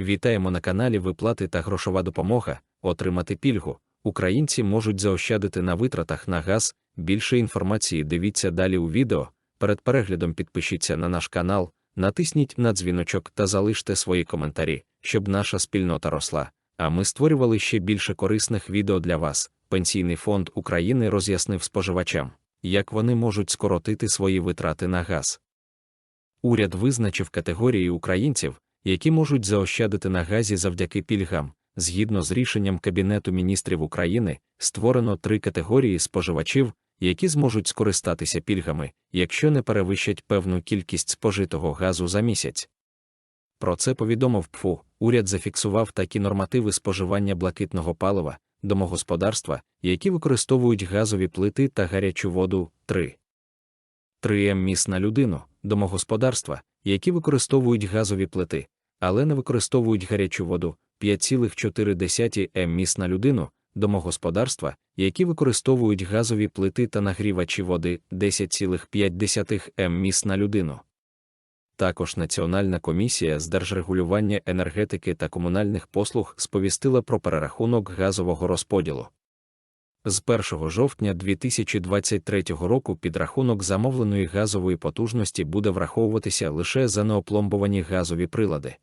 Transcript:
Вітаємо на каналі Виплати та грошова допомога. Отримати пільгу. Українці можуть заощадити на витратах на газ. Більше інформації дивіться далі у відео. Перед переглядом підпишіться на наш канал, натисніть на дзвіночок та залиште свої коментарі, щоб наша спільнота росла. А ми створювали ще більше корисних відео для вас. Пенсійний фонд України роз'яснив споживачам, як вони можуть скоротити свої витрати на газ. Уряд визначив категорії українців, які можуть заощадити на газі завдяки пільгам. Згідно з рішенням Кабінету міністрів України, створено три категорії споживачів, які зможуть скористатися пільгами, якщо не перевищать певну кількість спожитого газу за місяць. Про це повідомив ПФУ. Уряд зафіксував такі нормативи споживання блакитного палива, домогосподарства, які використовують газові плити та гарячу воду 3. 3 М міс на людину, домогосподарства, які використовують газові плити, але не використовують гарячу воду 5,4 М міс на людину, домогосподарства, які використовують газові плити та нагрівачі води 10,5 М міс на людину. Також Національна комісія з держрегулювання енергетики та комунальних послуг сповістила про перерахунок газового розподілу. З 1 жовтня 2023 року підрахунок замовленої газової потужності буде враховуватися лише за неопломбовані газові прилади.